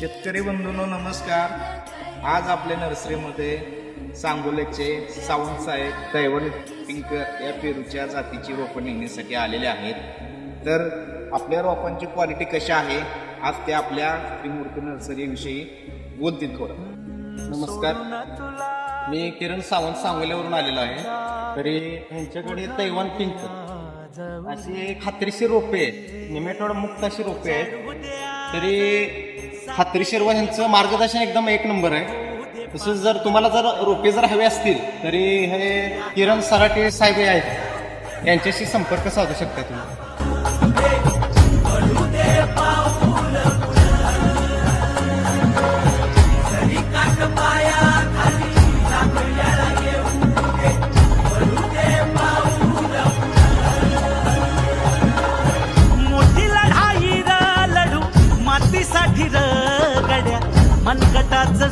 शेतकरी बंधूंनो नमस्कार. आज आपल्या नर्सरीमध्ये सांगोलेचे सावंत साहेब दैवन पिंक या पेरूच्या जातीची रोपं नेण्यासाठी आलेले आहेत. तर आपल्या रोपांची क्वालिटी कशी आहे? आज ते आपल्या त्रिमूर्ती नर्सरीविषयी बोलतील थोडं. नमस्कार. मी किरण सावंत सांगोल्यावरून आलेलो आहे. तरी ह्यांच्याकडे तैवान पिंक अशी खात्रीशी रोपे आहेत. निमेटोड मुक्त अशी रोपे आहेत. तरी खात्रीशीर व यांचं मार्गदर्शन एकदम एक नंबर आहे. तसंच जर तुम्हाला जर रोपे जर हवे असतील तरी हे किरण सराटे साहेब आहेत. यांच्याशी संपर्क साधू शकता तुम्ही. मनकटाच